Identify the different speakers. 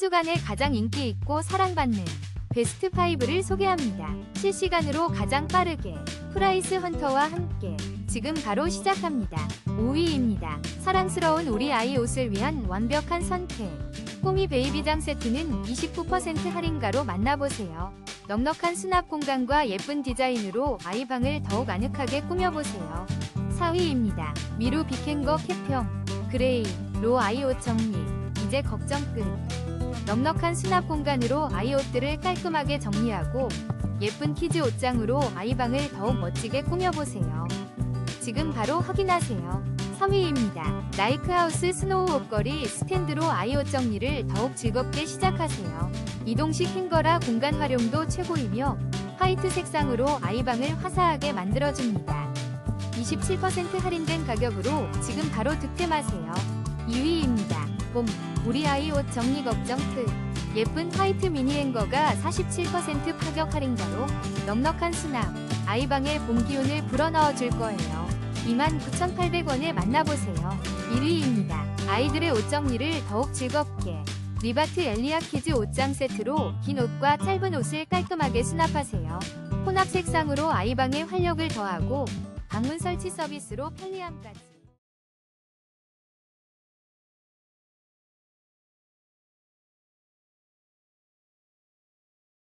Speaker 1: 주간에 가장 인기 있고 사랑받는 베스트 5를 소개합니다. 실시간으로 가장 빠르게 프라이스 헌터와 함께 지금 바로 시작합니다. 5위입니다. 사랑스러운 우리 아이 옷을 위한 완벽한 선택. 꼬미 베이비장 세트는 29% 할인가로 만나보세요. 넉넉한 수납 공간과 예쁜 디자인으로 아이 방을 더욱 아늑하게 꾸며보세요. 4위입니다. 미루 빅행거 캡형 그레이 로 아이 옷 정리 이제 걱정 끝. 넉넉한 수납 공간으로 아이 옷들을 깔끔하게 정리하고 예쁜 키즈 옷장으로 아이방을 더욱 멋지게 꾸며보세요. 지금 바로 확인하세요. 3위입니다. 나이크하우스 스노우 옷걸이 스탠드로 아이 옷 정리를 더욱 즐겁게 시작하세요. 이동식 행거라 공간 활용도 최고이며 화이트 색상으로 아이방을 화사하게 만들어줍니다. 27% 할인된 가격으로 지금 바로 득템하세요. 2위입니다. 봄, 우리 아이 옷 정리 걱정 끝. 예쁜 화이트 미니 행거가 47% 파격 할인가로 넉넉한 수납, 아이방에 봄 기운을 불어넣어 줄 거예요. 29,800원에 만나보세요. 1위입니다. 아이들의 옷 정리를 더욱 즐겁게. 리바트 엘리아 키즈 옷장 세트로 긴 옷과 짧은 옷을 깔끔하게 수납하세요. 혼합 색상으로 아이방에 활력을 더하고 방문 설치 서비스로 편리함까지.